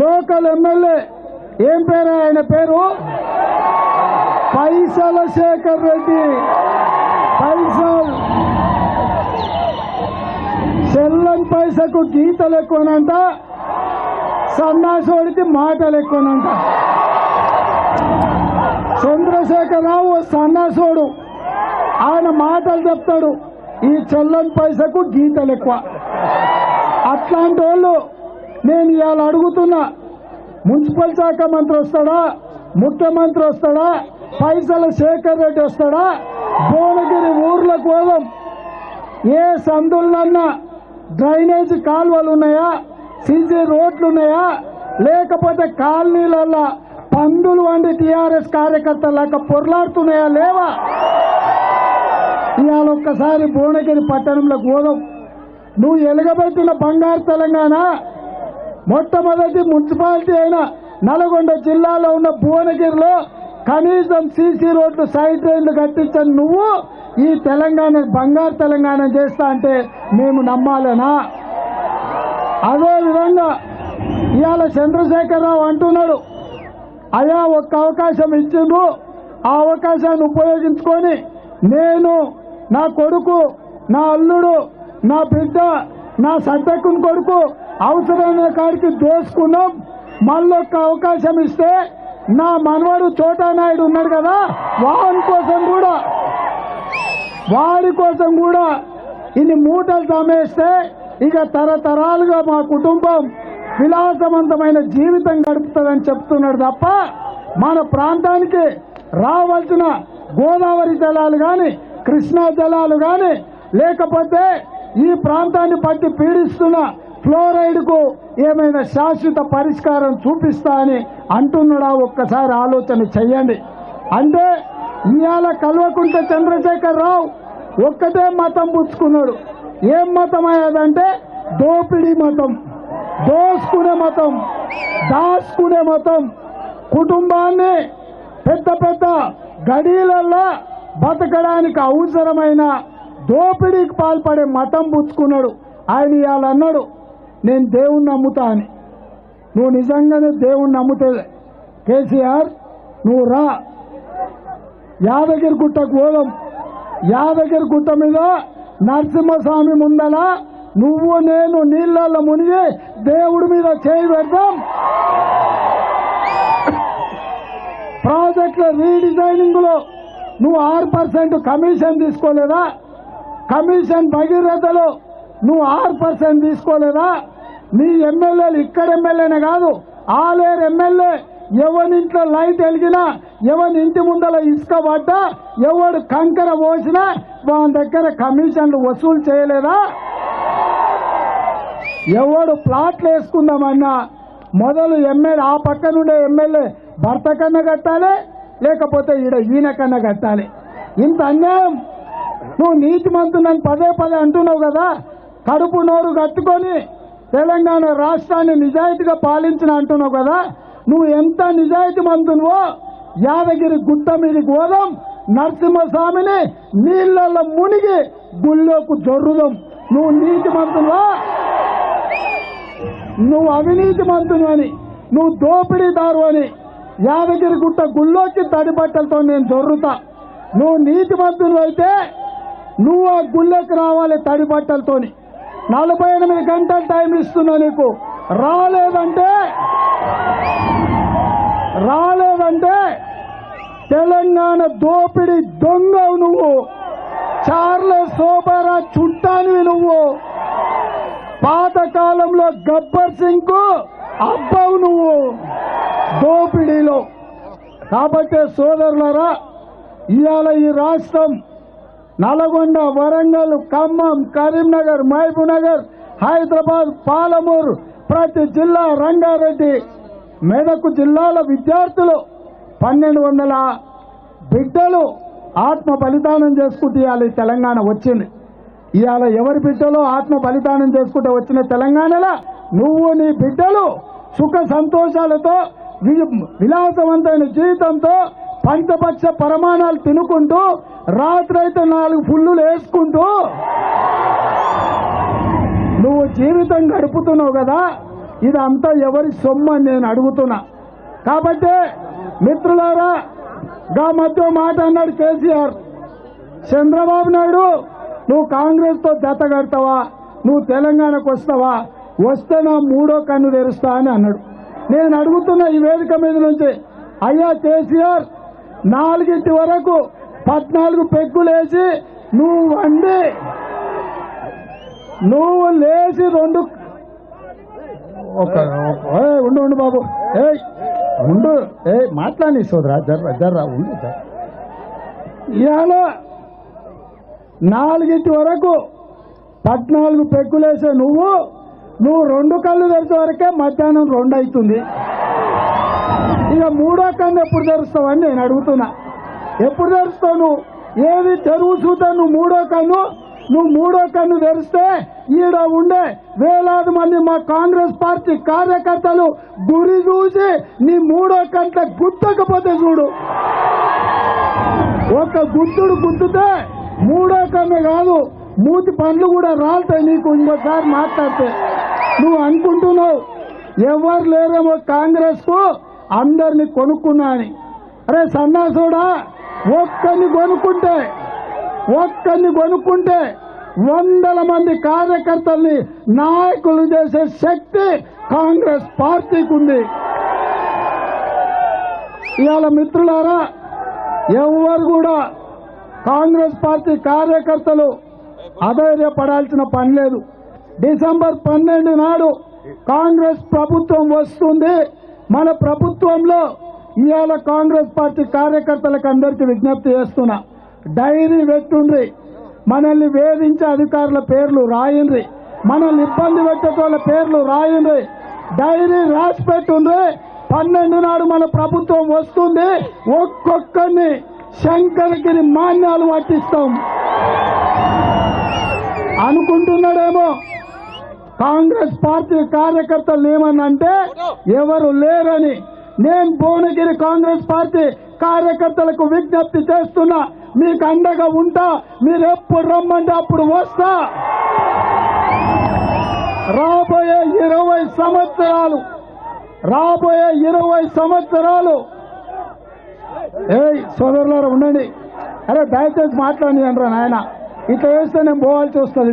Local MLA. ఏం పేరు? ఆయన పేరు? పైసల శేఖర్ రెడ్డి. పైసల్. చెల్లం పైసకు గీతలు ఎక్కువనంట. సన్నాసోడికి మాటలు ఎక్కువనంట. చంద్రశేఖరరావు సన్నాసోడు. ఆయన మాటలు చెప్తాడు. ఈ చెల్లని పైసకు గీతలు ఎక్కువ. అట్లాంటి వాళ్ళు నేను ఇవాళ అడుగుతున్నా మున్సిపల్ శాఖ మంత్రి వస్తాడా? ముఖ్యమంత్రి వస్తాడా? పైసల శేఖర్ రెడ్డి వస్తాడా? భువనగిరి ఊర్ల పోదాం. ఏ సందులన్నా డ్రైనేజ్ కాలువలు ఉన్నాయా? సీసీ రోడ్లు ఉన్నాయా? లేకపోతే కాలనీలల్లో పందులు వంటి టీఆర్ఎస్ కార్యకర్తలాక పొర్లాడుతున్నాయా లేవా? ఇవాళ ఒక్కసారి భువనగిరి పట్టణంలో పోదాం. నువ్వు ఎలుగబెట్టిన బంగారు తెలంగాణ మొట్టమొదటి మున్సిపాలిటీ అయిన నల్గొండ జిల్లాలో ఉన్న భువనగిరిలో కనీసం సీసీ రోడ్లు సైడ్ రైన్లు కట్టించని నువ్వు ఈ తెలంగాణ బంగారు తెలంగాణ చేస్తా అంటే మేము నమ్మాలనా? అదే విధంగా ఇవాళ చంద్రశేఖరరావు అంటున్నాడు అయా ఒక్క అవకాశం ఇచ్చిండ్రు ఆ అవకాశాన్ని ఉపయోగించుకొని నేను నా కొడుకు నా అల్లుడు నా బిడ్డ నా సంతకుని కొడుకు అవసరమైన కాడికి దోసుకున్నాం. మళ్ళొక్క అవకాశం ఇస్తే నా మనవాడు చోటా నాయుడు ఉన్నాడు కదా వాని కోసం కూడా వాడి కోసం కూడా ఇన్ని మూటలు తమేస్తే ఇక తరతరాలుగా మా కుటుంబం విలాసవంతమైన జీవితం గడుపుతుందని చెప్తున్నాడు తప్ప మన ప్రాంతానికి రావాల్సిన గోదావరి జలాలు కానీ కృష్ణా జలాలు కానీ లేకపోతే ఈ ప్రాంతాన్ని పట్టి పీడిస్తున్న ఫ్లోరైడ్కు ఏమైనా శాశ్వత పరిష్కారం చూపిస్తా అని అంటున్నాడా? ఒక్కసారి ఆలోచన చెయ్యండి అంటే ఇవాళ కల్వకుంట చంద్రశేఖర్ రావు ఒక్కటే మతం పుచ్చుకున్నాడు. ఏం మతం అయ్యేదంటే దోపిడీ మతం దోసుకునే మతం దాచుకునే మతం. కుటుంబాన్ని పెద్ద పెద్ద గడీలల్లో బతకడానికి అవసరమైన దోపిడీకి పాల్పడే మతం పుచ్చుకున్నాడు. ఆయన ఇవాళ అన్నాడు నేను దేవుణ్ణి నమ్ముతా అని. నువ్వు నిజంగానే దేవుణ్ణి నమ్ముతే కేసీఆర్ నువ్వు రా. యాదగిరి గుట్టకు పోదాం యాదగిరి గుట్ట మీద నరసింహస్వామి ముందల నువ్వు నేను నీళ్ళల్లో మునిగి దేవుడి మీద చేయి పెడతాం. ప్రాజెక్టుల రీడిజైనింగ్లో నువ్వు ఆరు పర్సెంట్ కమిషన్ తీసుకోలేదా? కమిషన్ భగీరథలో నువ్వు ఆరు పర్సెంట్ తీసుకోలేదా? నీ ఎమ్మెల్యేలు ఇక్కడ ఎమ్మెల్యేనే కాదు ఆలేరు ఎమ్మెల్యే ఎవరింట్లో లైట్ వెలిగినా ఎవరి ఇంటి ముందల ఇసుక పడ్డా ఎవడు కంకర పోసినా వాని దగ్గర కమిషన్లు వసూలు చేయలేదా? ఎవడు ప్లాట్లు వేసుకుందామన్నా మొదలు ఎమ్మెల్యే ఆ పక్క నుండే ఎమ్మెల్యే భర్త కన్నా కట్టాలి లేకపోతే ఈడ ఈయన కన్నా కట్టాలి. ఇంత అన్యాయం. నువ్వు నీతి మంతునని పదే పదే అంటున్నావు కదా కడుపు నోరు కట్టుకొని తెలంగాణ రాష్ట్రాన్ని నిజాయితీగా పాలించిన అంటున్నావు కదా నువ్వు ఎంత నిజాయితీ మంతునువో యాదగిరి గుట్ట మీదకి పోదాం నరసింహస్వామిని నీళ్ళల్లో మునిగి గుళ్ళోకి జొర్రుదాం. నువ్వు నీతి మంతునువా? నువ్వు అవినీతి మంతుని అని నువ్వు దోపిడీదారు అని యాదగిరి గుట్ట గుళ్ళోకి తడి బట్టలతో నేను జొర్రుతా. నువ్వు నీతి మంతులు అయితే నువ్వు ఆ గుళ్ళోకి రావాలి తడి బట్టలతోని. నలభై ఎనిమిది గంటలు టైం ఇస్తున్నా నీకు. రాలేదంటే రాలేదంటే తెలంగాణ దోపిడి దొంగ నువ్వు. చార్లె సోబరా చుట్టానివి నువ్వు. పాతకాలంలో గబ్బర్ సింగ్కు అబ్బవు నువ్వు దోపిడీలో. కాబట్టి సోదరులరా ఇవాళ ఈ రాష్ట్రం నల్గొండ వరంగల్ ఖమ్మం కరీంనగర్ మహబూబ్నగర్ హైదరాబాద్ పాలమూరు ప్రతి జిల్లా రంగారెడ్డి మెదకు జిల్లాల విద్యార్థులు పన్నెండు వందల బిడ్డలు ఆత్మ బలిదానం చేసుకుంటూ ఇవాళ తెలంగాణ వచ్చింది. ఇవాళ ఎవరి బిడ్డలో ఆత్మ బలిదానం చేసుకుంటూ వచ్చిన తెలంగాణలో? నువ్వు నీ బిడ్డలు సుఖ సంతోషాలతో వి- విలాసవంతమైన జీవితంతో పంచపక్ష పరమాణాలు తినుకుంటూ రాత్రైతే నాలుగు ఫుల్లు వేసుకుంటూ నువ్వు జీవితం గడుపుతున్నావు కదా ఇదంతా ఎవరి సొమ్ము అని నేను అడుగుతున్నా. కాబట్టి మిత్రులారా గా మధ్య మాట అన్నాడు కేసీఆర్. చంద్రబాబు నాయుడు నువ్వు కాంగ్రెస్తో జత కడతావా? నువ్వు తెలంగాణకు వస్తావా? వస్తే నా మూడో కన్ను తెరుస్తా అని అన్నాడు. నేను అడుగుతున్న ఈ వేదిక మీద నుంచి అయ్యా కేసీఆర్ నాలుగింటి వరకు పద్నాలుగు పెగ్గులేసి నువ్వు వండి నువ్వు లేచి రెండు ఒక ఉండు ఉండు బాబు. ఏయ్ ఉండు. ఏ మాట్లాడి సోదరా జర్రా జర్రా ఉండు ఇవాళ నాలుగింటి వరకు పద్నాలుగు పెగ్గులేసే నువ్వు నువ్వు రెండు కళ్ళు తెరిచే వరకే మధ్యాహ్నం రెండు అవుతుంది. ఇక మూడో కన్ను ఎప్పుడు తెరుస్తావని నేను అడుగుతున్నా. ఎప్పుడు తెరుస్తావు నువ్వు? ఏది తెరువు చూద్దా నువ్వు మూడో కన్ను? నువ్వు మూడో కన్ను తెరిస్తే ఈడ ఉండే వేలాది మంది మా కాంగ్రెస్ పార్టీ కార్యకర్తలు గురి చూసి నీ మూడో కంట గుర్తకపోతే చూడు. ఒక గుర్తుడు గుర్తుతే మూడో కన్ను కాదు మూతి పండ్లు కూడా రాలుతాయి నీకు ఇంకోసారి మాట్లాడితే. నువ్వు అనుకుంటున్నావు ఎవరు లేరేమో కాంగ్రెస్కు అందరిని కొనుక్కున్నా అని. అరే సన్నాసుడా ఒక్కరిని కొనుక్కుంటే ఒక్కరిని కొనుక్కుంటే వందల మంది కార్యకర్తల్ని నాయకులు చేసే శక్తి కాంగ్రెస్ పార్టీకి ఉంది. ఇవాళ మిత్రులారా ఎవరు కూడా కాంగ్రెస్ పార్టీ కార్యకర్తలు అధైర్యపడాల్సిన పని లేదు. డిసెంబర్ పన్నెండు నాడు కాంగ్రెస్ ప్రభుత్వం వస్తుంది. మన ప్రభుత్వంలో ఇవాళ కాంగ్రెస్ పార్టీ కార్యకర్తలకు అందరికీ విజ్ఞప్తి చేస్తున్నా. డైరీ పెట్టుండ్రి. మనల్ని వేధించే అధికారుల పేర్లు రాయండ్రి. మనల్ని ఇబ్బంది పెట్టేటోళ్ళ పేర్లు రాయండ్రి. డైరీ రాసి పెట్టుండ్రి. పన్నెండు నాడు మన ప్రభుత్వం వస్తుంది. ఒక్కొక్కరిని శంకరగిరి మాన్యాలు పట్టిస్తాం. అనుకుంటున్నాడేమో కాంగ్రెస్ పార్టీ కార్యకర్తలు ఏమన్నంటే ఎవరు లేరని. నేను భువనగిరి కాంగ్రెస్ పార్టీ కార్యకర్తలకు విజ్ఞప్తి చేస్తున్నా. మీకు అండగా ఉంటా. మీరు ఎప్పుడు రమ్మంటే అప్పుడు వస్తా. రాబోయే ఇరవై సంవత్సరాలు రాబోయే ఇరవై సంవత్సరాలు. ఏయ్ సోదరులారా ఉండండి. అరే దయచేసి మాట్లాడి అనరా నాయన. ఇట్లా వేస్తే నేను పోవాల్సి వస్తుంది